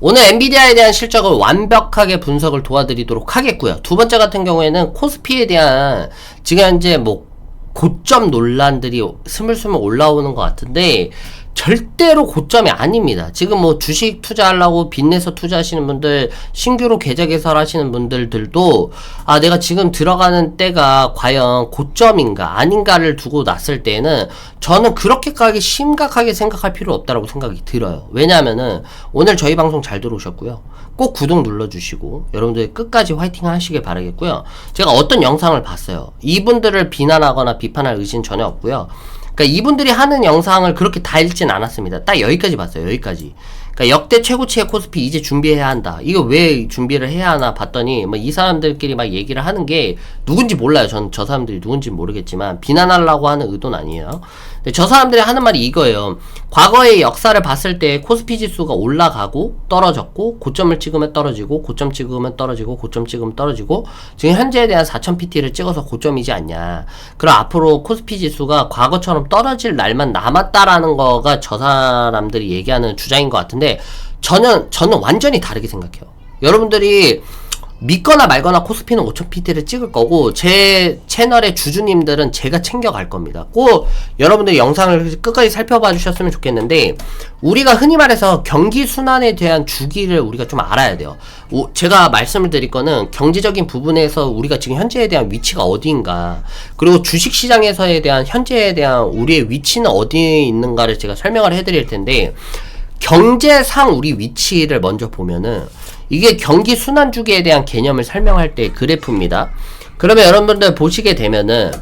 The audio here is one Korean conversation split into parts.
오늘 엔비디아에 대한 실적을 완벽하게 분석을 도와드리도록 하겠고요. 두 번째 같은 경우에는 코스피에 대한 지금 현재 뭐 고점 논란들이 스물스물 올라오는 것 같은데 절대로 고점이 아닙니다. 지금 뭐 주식 투자하려고 빚내서 투자하시는 분들, 신규로 계좌 개설하시는 분들들도 아 내가 지금 들어가는 때가 과연 고점인가 아닌가를 두고 놨을 때는 저는 그렇게까지 심각하게 생각할 필요 없다라고 생각이 들어요. 왜냐하면은 오늘 저희 방송 잘 들어오셨고요. 꼭 구독 눌러주시고 여러분들 끝까지 화이팅 하시길 바라겠고요. 제가 어떤 영상을 봤어요. 이분들을 비난하거나 비판할 의지는 전혀 없고요. 그러니까 이분들이 하는 영상을 그렇게 다 읽진 않았습니다. 딱 여기까지 봤어요. 여기까지. 그러니까 역대 최고치의 코스피 이제 준비해야 한다. 이거 왜 준비를 해야 하나 봤더니 뭐 이 사람들끼리 막 얘기를 하는 게 누군지 몰라요. 전 저 사람들이 누군지 모르겠지만 비난하려고 하는 의도는 아니에요. 근데 저 사람들이 하는 말이 이거예요. 과거의 역사를 봤을 때 코스피 지수가 올라가고 떨어졌고 고점을 찍으면 떨어지고 고점 찍으면 떨어지고 고점 찍으면 떨어지고 지금 현재에 대한 4000pt를 찍어서 고점이지 않냐. 그럼 앞으로 코스피 지수가 과거처럼 떨어질 날만 남았다라는 거가 저 사람들이 얘기하는 주장인 것 같은데 저는 저는 완전히 다르게 생각해요. 여러분들이 믿거나 말거나 코스피는 5000pt를 찍을 거고 제 채널의 주주님들은 제가 챙겨갈 겁니다. 꼭 여러분들 영상을 끝까지 살펴봐 주셨으면 좋겠는데 우리가 흔히 말해서 경기 순환에 대한 주기를 우리가 좀 알아야 돼요. 오, 제가 말씀을 드릴 거는 경제적인 부분에서 우리가 지금 현재에 대한 위치가 어디인가 그리고 주식 시장에서에 대한 현재에 대한 우리의 위치는 어디에 있는가를 제가 설명을 해드릴 텐데 경제상 우리 위치를 먼저 보면은 이게 경기 순환 주기에 대한 개념을 설명할 때 그래프입니다. 그러면 여러분들 보시게 되면은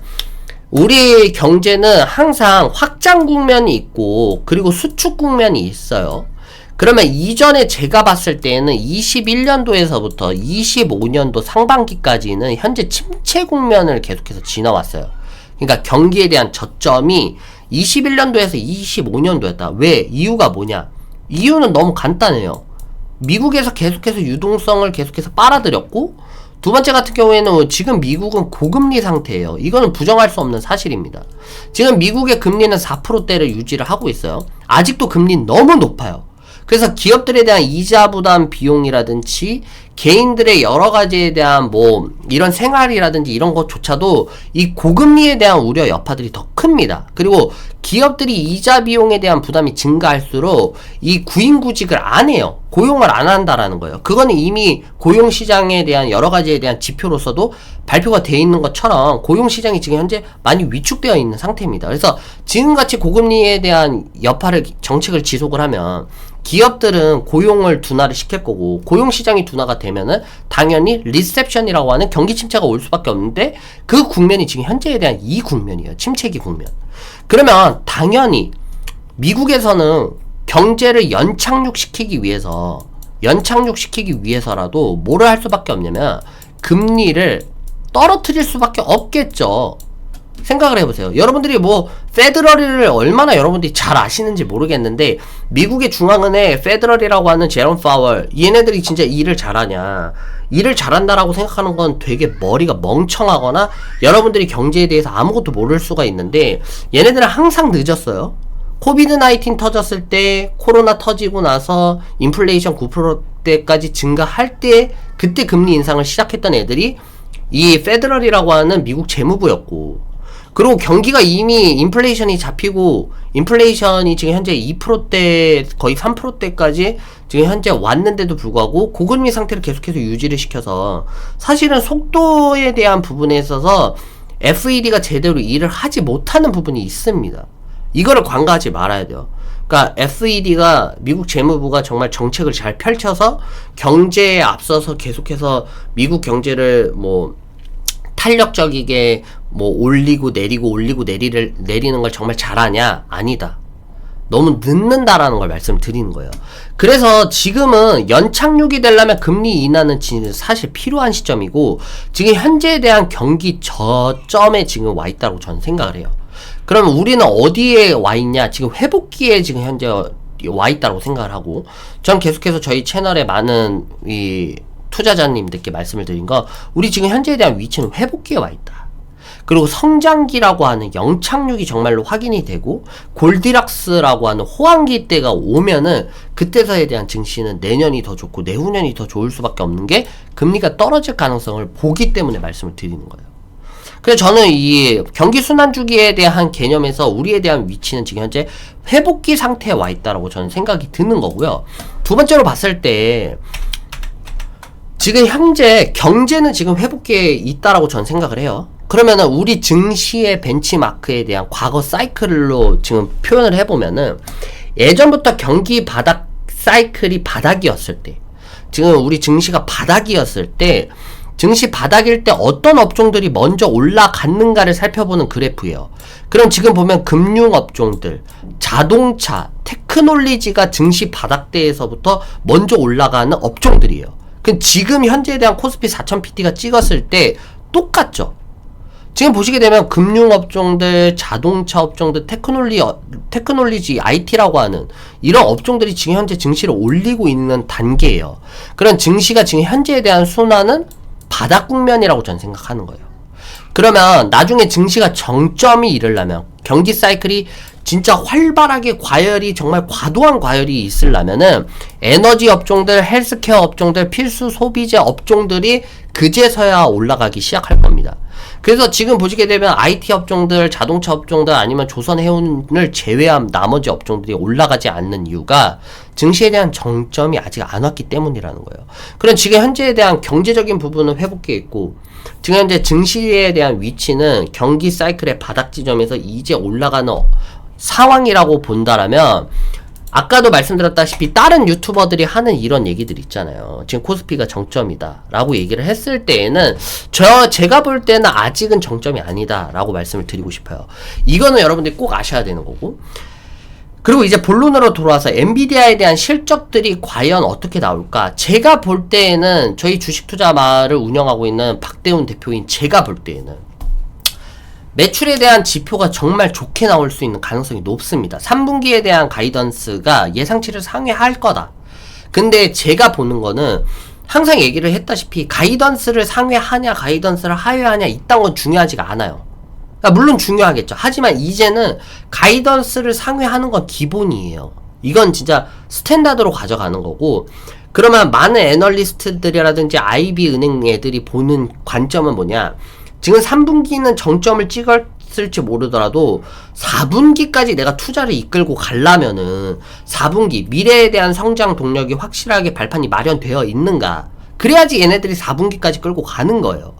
우리 경제는 항상 확장 국면이 있고 그리고 수축 국면이 있어요. 그러면 이전에 제가 봤을 때는 21년도에서부터 25년도 상반기까지는 현재 침체 국면을 계속해서 지나왔어요. 그러니까 경기에 대한 저점이 21년도에서 25년도였다. 왜? 이유가 뭐냐? 이유는 너무 간단해요. 미국에서 계속해서 유동성을 계속해서 빨아들였고 두 번째 같은 경우에는 지금 미국은 고금리 상태예요. 이거는 부정할 수 없는 사실입니다. 지금 미국의 금리는 4%대를 유지를 하고 있어요. 아직도 금리는 너무 높아요. 그래서 기업들에 대한 이자 부담 비용이라든지 개인들의 여러 가지에 대한 뭐 이런 생활이라든지 이런 것조차도 이 고금리에 대한 우려 여파들이 더 큽니다. 그리고 기업들이 이자 비용에 대한 부담이 증가할수록 이 구인구직을 안 해요. 고용을 안 한다라는 거예요. 그거는 이미 고용 시장에 대한 여러 가지에 대한 지표로서도 발표가 돼 있는 것처럼 고용 시장이 지금 현재 많이 위축되어 있는 상태입니다. 그래서 지금같이 고금리에 대한 여파를 정책을 지속을 하면 기업들은 고용을 둔화를 시킬 거고 고용 시장이 둔화가 되 면은 당연히 리셉션이라고 하는 경기 침체가 올 수밖에 없는데 그 국면이 지금 현재에 대한 이 국면이에요. 침체기 국면. 그러면 당연히 미국에서는 경제를 연착륙시키기 위해서 연착륙시키기 위해서라도 뭐를 할 수밖에 없냐면 금리를 떨어뜨릴 수밖에 없겠죠. 생각을 해보세요. 여러분들이 뭐 페드럴을 얼마나 여러분들이 잘 아시는지 모르겠는데 미국의 중앙은행 페드럴이라고 하는 제롬 파월 얘네들이 진짜 일을 잘하냐 일을 잘한다라고 생각하는 건 되게 머리가 멍청하거나 여러분들이 경제에 대해서 아무것도 모를 수가 있는데 얘네들은 항상 늦었어요. 코비드 19 터졌을 때 코로나 터지고 나서 인플레이션 9%대까지 증가할 때 그때 금리 인상을 시작했던 애들이 이 페드럴이라고 하는 미국 재무부였고 그리고 경기가 이미 인플레이션이 잡히고 인플레이션이 지금 현재 2%대 거의 3%대까지 지금 현재 왔는데도 불구하고 고금리 상태를 계속해서 유지를 시켜서 사실은 속도에 대한 부분에 있어서 FED가 제대로 일을 하지 못하는 부분이 있습니다. 이거를 관가하지 말아야 돼요. 그러니까 FED가 미국 재무부가 정말 정책을 잘 펼쳐서 경제에 앞서서 계속해서 미국 경제를 뭐 탄력적이게 뭐 올리고 내리고 올리고 내리를 내리는 걸 정말 잘하냐? 아니다. 너무 늦는다라는 걸 말씀드리는 거예요. 그래서 지금은 연착륙이 되려면 금리 인하는 사실 필요한 시점이고 지금 현재에 대한 경기 저점에 지금 와 있다고 저는 생각을 해요. 그러면 우리는 어디에 와 있냐? 지금 회복기에 지금 현재 와 있다고 생각을 하고 전 계속해서 저희 채널에 많은 이 투자자님들께 말씀을 드린 거 우리 지금 현재에 대한 위치는 회복기에 와 있다. 그리고 성장기라고 하는 영착륙이 정말로 확인이 되고 골디락스라고 하는 호황기 때가 오면은 그때서에 대한 증시는 내년이 더 좋고 내후년이 더 좋을 수밖에 없는 게 금리가 떨어질 가능성을 보기 때문에 말씀을 드리는 거예요. 그래서 저는 이 경기 순환 주기에 대한 개념에서 우리에 대한 위치는 지금 현재 회복기 상태에 와 있다라고 저는 생각이 드는 거고요. 두 번째로 봤을 때 지금 현재 경제는 지금 회복기에 있다라고 저는 생각을 해요. 그러면은 우리 증시의 벤치마크에 대한 과거 사이클로 지금 표현을 해보면은 예전부터 경기 바닥 사이클이 바닥이었을 때 지금 우리 증시가 바닥이었을 때 증시 바닥일 때 어떤 업종들이 먼저 올라갔는가를 살펴보는 그래프예요. 그럼 지금 보면 금융 업종들, 자동차, 테크놀리지가 증시 바닥대에서부터 먼저 올라가는 업종들이에요. 그 지금 현재에 대한 코스피 4000PT가 찍었을 때 똑같죠. 지금 보시게 되면 금융 업종들, 자동차 업종들, 테크놀리 테크놀리지 IT라고 하는 이런 업종들이 지금 현재 증시를 올리고 있는 단계예요. 그런 증시가 지금 현재에 대한 순환은 바닥 국면이라고 저는 생각하는 거예요. 그러면 나중에 증시가 정점이 이르려면 경기 사이클이 진짜 활발하게 과열이 정말 과도한 과열이 있으려면은 에너지 업종들, 헬스케어 업종들, 필수 소비재 업종들이 그제서야 올라가기 시작할 겁니다. 그래서 지금 보시게 되면 IT 업종들, 자동차 업종들 아니면 조선 해운을 제외한 나머지 업종들이 올라가지 않는 이유가 증시에 대한 정점이 아직 안 왔기 때문이라는 거예요. 그럼 지금 현재에 대한 경제적인 부분은 회복해 있고 지금 현재 증시에 대한 위치는 경기 사이클의 바닥 지점에서 이제 올라가는 상황이라고 본다라면 아까도 말씀드렸다시피 다른 유튜버들이 하는 이런 얘기들 있잖아요. 지금 코스피가 정점이다 라고 얘기를 했을 때에는 저 제가 볼 때는 아직은 정점이 아니다 라고 말씀을 드리고 싶어요. 이거는 여러분들이 꼭 아셔야 되는 거고 그리고 이제 본론으로 돌아와서 엔비디아에 대한 실적들이 과연 어떻게 나올까? 제가 볼 때에는 저희 주식 투자마를 운영하고 있는 박대훈 대표인 제가 볼 때에는 매출에 대한 지표가 정말 좋게 나올 수 있는 가능성이 높습니다. 3분기에 대한 가이던스가 예상치를 상회할 거다. 근데 제가 보는 거는 항상 얘기를 했다시피 가이던스를 상회하냐 가이던스를 하회하냐 이딴 건 중요하지가 않아요. 그러니까 물론 중요하겠죠. 하지만 이제는 가이던스를 상회하는 건 기본이에요. 이건 진짜 스탠다드로 가져가는 거고 그러면 많은 애널리스트들이라든지 IB 은행 애들이 보는 관점은 뭐냐 지금 3분기는 정점을 찍었을지 모르더라도 4분기까지 내가 투자를 이끌고 가려면은 4분기 미래에 대한 성장 동력이 확실하게 발판이 마련되어 있는가 그래야지 얘네들이 4분기까지 끌고 가는 거예요.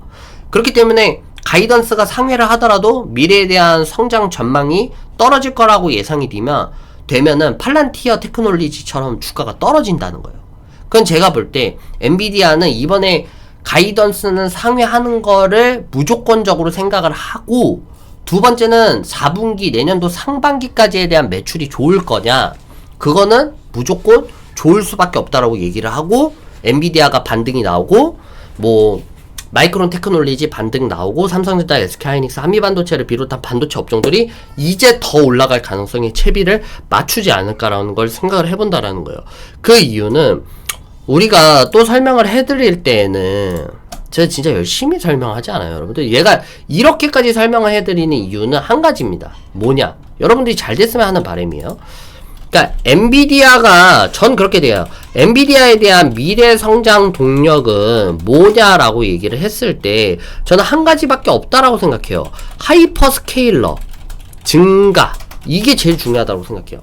그렇기 때문에 가이던스가 상회를 하더라도 미래에 대한 성장 전망이 떨어질 거라고 예상이 되면 되면은 팔란티어 테크놀리지처럼 주가가 떨어진다는 거예요. 그건 제가 볼 때 엔비디아는 이번에 가이던스는 상회하는 거를 무조건적으로 생각을 하고 두 번째는 4분기 내년도 상반기까지에 대한 매출이 좋을 거냐 그거는 무조건 좋을 수밖에 없다라고 얘기를 하고 엔비디아가 반등이 나오고 뭐 마이크론 테크놀리지 반등 나오고 삼성전자, SK하이닉스, 한미반도체를 비롯한 반도체 업종들이 이제 더 올라갈 가능성이 채비를 맞추지 않을까라는 걸 생각을 해본다라는 거예요. 그 이유는 우리가 또 설명을 해드릴 때에는 제가 진짜 열심히 설명하지 않아요, 여러분들. 얘가 이렇게까지 설명을 해드리는 이유는 한 가지입니다. 뭐냐? 여러분들이 잘 됐으면 하는 바람이에요. 그러니까 엔비디아가 전 그렇게 돼요. 엔비디아에 대한 미래 성장 동력은 뭐냐라고 얘기를 했을 때 저는 한 가지밖에 없다라고 생각해요. 하이퍼 스케일러 증가 이게 제일 중요하다고 생각해요.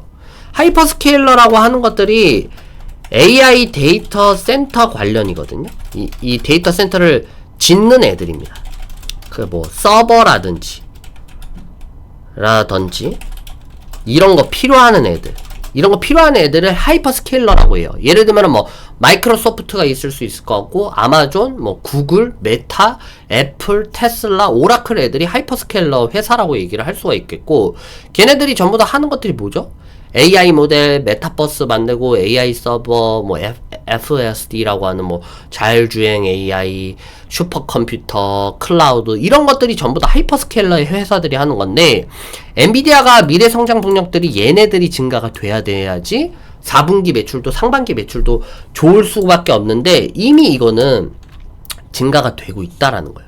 하이퍼 스케일러라고 하는 것들이 AI 데이터 센터 관련이거든요. 이, 이 데이터 센터를 짓는 애들입니다. 그 뭐 서버라든지 라든지 이런 거 필요하는 애들 이런 거 필요한 애들을 하이퍼스케일러라고 해요. 예를 들면 뭐 마이크로소프트가 있을 수 있을 것 같고 아마존, 뭐 구글, 메타, 애플, 테슬라, 오라클 애들이 하이퍼스케일러 회사라고 얘기를 할 수가 있겠고 걔네들이 전부 다 하는 것들이 뭐죠? AI 모델, 메타버스 만들고 AI 서버, 뭐 F, s d 라고 하는 뭐 자율주행 AI, 슈퍼컴퓨터, 클라우드 이런 것들이 전부 다 하이퍼스케일러의 회사들이 하는 건데 엔비디아가 미래 성장 동력들이 얘네들이 증가가 돼야 돼야지 4분기 매출도 상반기 매출도 좋을 수밖에 없는데 이미 이거는 증가가 되고 있다라는 거예요.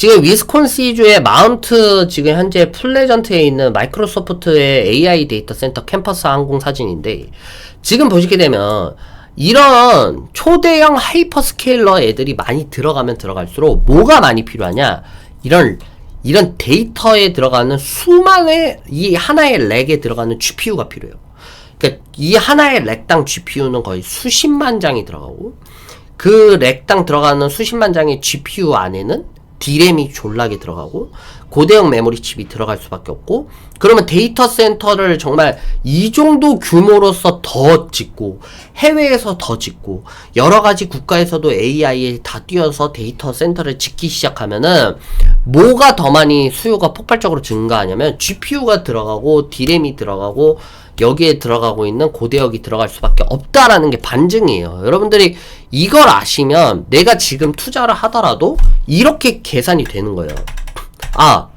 지금 위스콘시주의 마운트 지금 현재 플레전트에 있는 마이크로소프트의 AI 데이터 센터 캠퍼스 항공 사진인데 지금 보시게 되면 이런 초대형 하이퍼스케일러 애들이 많이 들어가면 들어갈수록 뭐가 많이 필요하냐 이런 이런 데이터에 들어가는 수만의 이 하나의 렉에 들어가는 GPU가 필요해요. 그러니까 이 하나의 렉당 GPU는 거의 수십만 장이 들어가고 그 렉당 들어가는 수십만 장의 GPU 안에는 D램이 졸라게 들어가고 고대형 메모리 칩이 들어갈 수밖에 없고 그러면 데이터 센터를 정말 이 정도 규모로서 더 짓고 해외에서 더 짓고 여러 가지 국가에서도 AI에 다 뛰어서 데이터 센터를 짓기 시작하면은 뭐가 더 많이 수요가 폭발적으로 증가하냐면 GPU가 들어가고 D램이 들어가고 여기에 들어가고 있는 고대역이 들어갈 수밖에 없다라는 게 반증이에요. 여러분들이 이걸 아시면 내가 지금 투자를 하더라도 이렇게 계산이 되는 거예요. 아,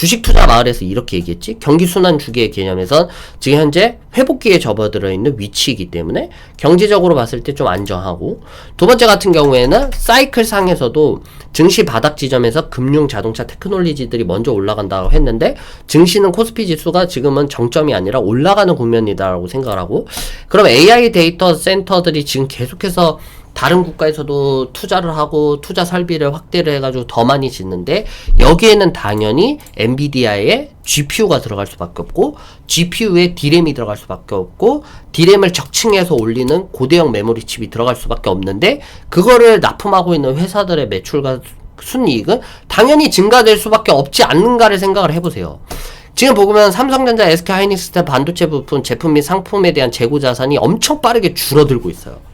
주식 투자 마을에서 이렇게 얘기했지. 경기 순환 주기의 개념에선 지금 현재 회복기에 접어들어 있는 위치이기 때문에 경제적으로 봤을 때 좀 안정하고 두 번째 같은 경우에는 사이클 상에서도 증시 바닥 지점에서 금융 자동차 테크놀로지들이 먼저 올라간다고 했는데 증시는 코스피 지수가 지금은 정점이 아니라 올라가는 국면이다라고 생각을 하고 그럼 AI 데이터 센터들이 지금 계속해서 다른 국가에서도 투자를 하고 투자 설비를 확대를 해가지고 더 많이 짓는데 여기에는 당연히 엔비디아의 GPU가 들어갈 수밖에 없고 GPU에 D램이 들어갈 수밖에 없고 D램을 적층해서 올리는 고대형 메모리 칩이 들어갈 수밖에 없는데 그거를 납품하고 있는 회사들의 매출과 순이익은 당연히 증가될 수밖에 없지 않는가를 생각을 해보세요. 지금 보면 삼성전자, SK 하이닉스 반도체 부품 제품 및 상품에 대한 재고 자산이 엄청 빠르게 줄어들고 있어요.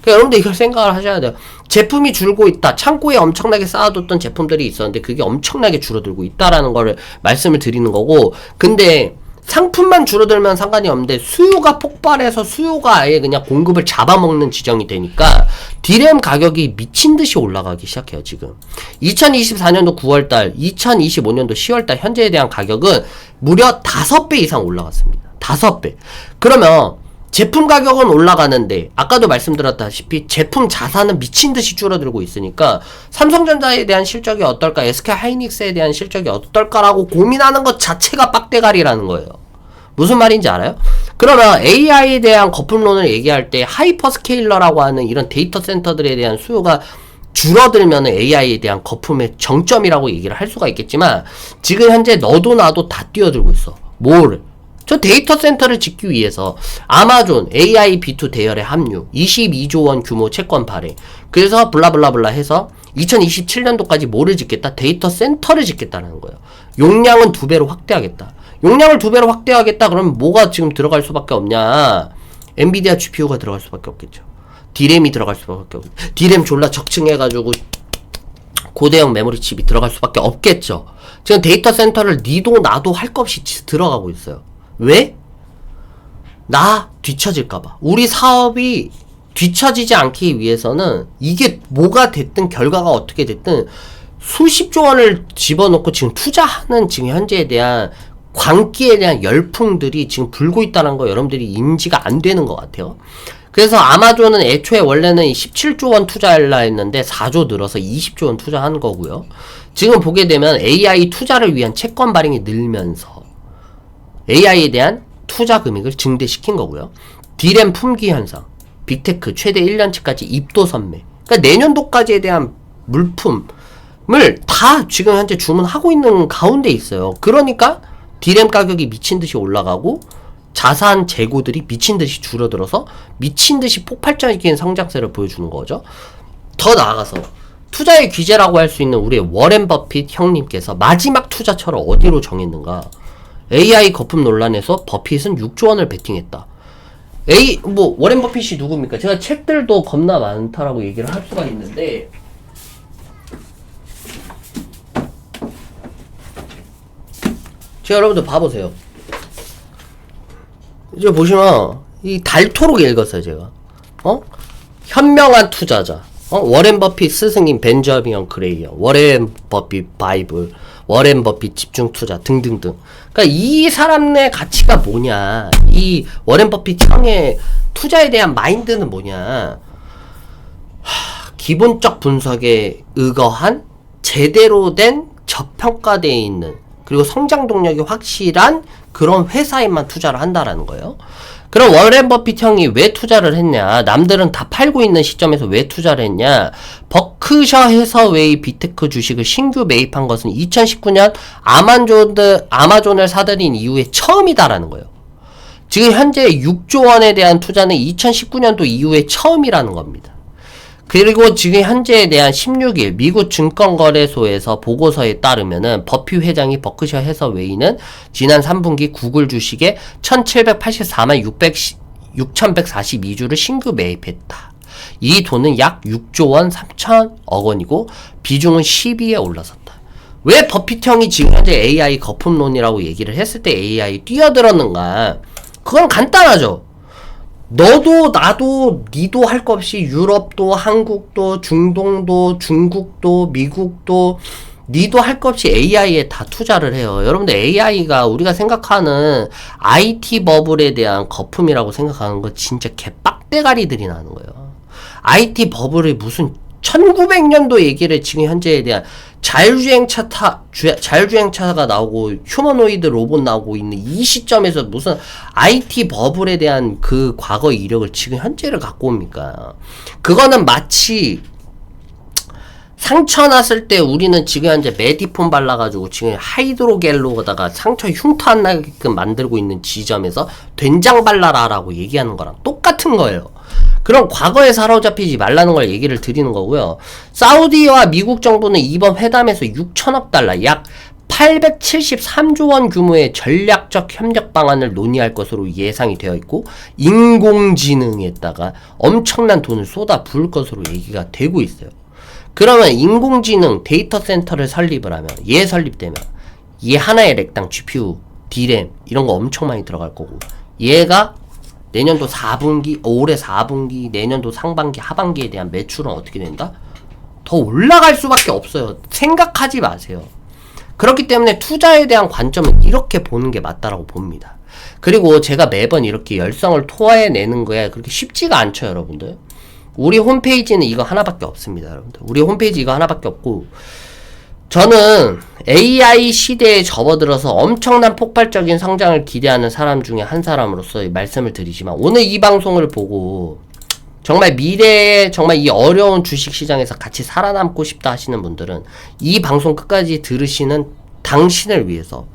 그러니까 여러분들 이걸 생각을 하셔야 돼요. 제품이 줄고 있다. 창고에 엄청나게 쌓아뒀던 제품들이 있었는데 그게 엄청나게 줄어들고 있다라는 거를 말씀을 드리는 거고 근데 상품만 줄어들면 상관이 없는데 수요가 폭발해서 수요가 아예 그냥 공급을 잡아먹는 지정이 되니까 디램 가격이 미친 듯이 올라가기 시작해요, 지금. 2024년도 9월달, 2025년도 10월달 현재에 대한 가격은 무려 5배 이상 올라갔습니다. 5배. 그러면 제품 가격은 올라가는데 아까도 말씀드렸다시피 제품 자산은 미친 듯이 줄어들고 있으니까 삼성전자에 대한 실적이 어떨까, SK 하이닉스에 대한 실적이 어떨까라고 고민하는 것 자체가 빡대가리라는 거예요. 무슨 말인지 알아요? 그러면 AI에 대한 거품론을 얘기할 때 하이퍼스케일러라고 하는 이런 데이터 센터들에 대한 수요가 줄어들면 AI에 대한 거품의 정점이라고 얘기를 할 수가 있겠지만 지금 현재 너도 나도 다 뛰어들고 있어. 뭐를? 저 데이터 센터를 짓기 위해서 아마존 AI B2 대열에 합류 22조 원 규모 채권 발행. 그래서 블라블라블라 해서 2027년도까지 뭐를 짓겠다? 데이터 센터를 짓겠다는 거예요. 용량은 두 배로 확대하겠다. 용량을 두 배로 확대하겠다. 그러면 뭐가 지금 들어갈 수밖에 없냐? 엔비디아 GPU가 들어갈 수밖에 없겠죠. D램이 들어갈 수밖에 없겠죠 D램 졸라 적층해가지고 고대형 메모리 칩이 들어갈 수밖에 없겠죠. 지금 데이터 센터를 니도 나도 할 것 없이 들어가고 있어요 왜? 나 뒤처질까봐. 우리 사업이 뒤처지지 않기 위해서는 이게 뭐가 됐든 결과가 어떻게 됐든 수십조 원을 집어넣고 지금 투자하는 지금 현재에 대한 광기에 대한 열풍들이 지금 불고 있다는 거 여러분들이 인지가 안 되는 것 같아요. 그래서 아마존은 애초에 원래는 17조 원 투자하려 했는데 4조 늘어서 20조 원 투자한 거고요. 지금 보게 되면 AI 투자를 위한 채권 발행이 늘면서 AI에 대한 투자 금액을 증대시킨 거고요. 디램 품귀 현상, 빅테크 최대 1년치까지 입도 선매. 그러니까 내년도까지에 대한 물품을 다 지금 현재 주문하고 있는 가운데 있어요. 그러니까 디램 가격이 미친 듯이 올라가고 자산 재고들이 미친 듯이 줄어들어서 미친 듯이 폭발적인 성장세를 보여주는 거죠. 더 나아가서 투자의 규제라고 할 수 있는 우리의 워렌 버핏 형님께서 마지막 투자처를 어디로 정했는가? AI 거품 논란에서 버핏은 6조 원을 베팅했다. A 뭐 워렌 버핏이 누굽니까? 제가 책들도 겁나 많다라고 얘기를 할 수가 있는데 제가 여러분들 봐보세요. 이제 보시면 이 달토록 읽었어요 제가. 어? 현명한 투자자. 어? 워렌 버핏 스승인 벤저민 그레이어, 워렌 버핏 바이블, 워렌 버핏 집중 투자 등등등. 그러니까 이 사람의 가치가 뭐냐? 이 워렌 버핏 형의 투자에 대한 마인드는 뭐냐? 하, 기본적 분석에 의거한 제대로 된 저평가되어 있는 그리고 성장 동력이 확실한 그런 회사에만 투자를 한다라는 거예요. 그럼 워렌 버핏 형이 왜 투자를 했냐? 남들은 다 팔고 있는 시점에서 왜 투자를 했냐? 버크셔 해서웨이 비테크 주식을 신규 매입한 것은 2019년 아마존, 아마존을 사들인 이후에 처음이다라는 거예요. 지금 현재 6조 원에 대한 투자는 2019년도 이후에 처음이라는 겁니다. 그리고 지금 현재에 대한 16일 미국 증권거래소에서 보고서에 따르면은 버피 회장이 버크셔 해서웨이는 지난 3분기 구글 주식에 1784만 600, 6142주를 신규 매입했다. 이 돈은 약 6조 원 3천억 원이고 비중은 12에 올라섰다. 왜 버핏 형이 지금 현재 AI 거품론이라고 얘기를 했을 때 AI 뛰어들었는가? 그건 간단하죠. 너도 나도 니도 할거 없이 유럽도 한국도 중동도 중국도 미국도 니도 할거 없이 AI에 다 투자를 해요. 여러분들 AI가 우리가 생각하는 IT 버블에 대한 거품이라고 생각하는 거 진짜 개빡대가리들이 나는 거예요. IT 버블이 무슨 1900년도 얘기를 지금 현재에 대한 자율주행차 타, 주, 자율주행차가 나오고 휴머노이드 로봇 나오고 있는 이 시점에서 무슨 IT 버블에 대한 그 과거 이력을 지금 현재를 갖고 옵니까? 그거는 마치 상처 났을 때 우리는 지금 현재 메디폰 발라가지고 지금 하이드로겔로다가 상처 흉터 안 나게끔 만들고 있는 지점에서 된장 발라라라고 얘기하는 거랑 똑같은 거예요. 그럼 과거에 사로잡히지 말라는 걸 얘기를 드리는 거고요. 사우디와 미국 정부는 이번 회담에서 6천억 달러, 약 873조 원 규모의 전략적 협력 방안을 논의할 것으로 예상이 되어 있고 인공지능에다가 엄청난 돈을 쏟아 부을 것으로 얘기가 되고 있어요. 그러면 인공지능 데이터 센터를 설립을 하면 얘 설립되면 얘 하나의 렉당 GPU, D램 이런 거 엄청 많이 들어갈 거고 얘가 내년도 4분기, 올해 4분기, 내년도 상반기, 하반기에 대한 매출은 어떻게 된다? 더 올라갈 수밖에 없어요. 생각하지 마세요. 그렇기 때문에 투자에 대한 관점은 이렇게 보는 게 맞다라고 봅니다. 그리고 제가 매번 이렇게 열성을 토해내는 거에 그렇게 쉽지가 않죠, 여러분들. 우리 홈페이지는 이거 하나밖에 없습니다, 여러분들. 우리 홈페이지 이거 하나밖에 없고, 저는 AI 시대에 접어들어서 엄청난 폭발적인 성장을 기대하는 사람 중에 한 사람으로서 말씀을 드리지만 오늘 이 방송을 보고 정말 미래에 정말 이 어려운 주식 시장에서 같이 살아남고 싶다 하시는 분들은 이 방송 끝까지 들으시는 당신을 위해서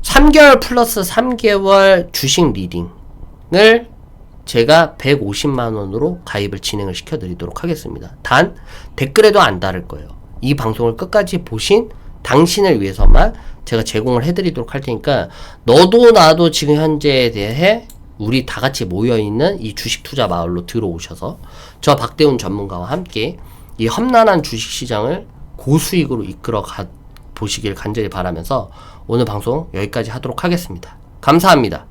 3개월 플러스 3개월 주식 리딩을 제가 150만 원으로 가입을 진행을 시켜 드리도록 하겠습니다. 단 댓글에도 안 다를 거예요. 이 방송을 끝까지 보신 당신을 위해서만 제가 제공을 해드리도록 할 테니까 너도 나도 지금 현재에 대해 우리 다 같이 모여 있는 이 주식 투자 마을로 들어오셔서 저 박대훈 전문가와 함께 이 험난한 주식 시장을 고수익으로 이끌어 가 보시길 간절히 바라면서 오늘 방송 여기까지 하도록 하겠습니다. 감사합니다.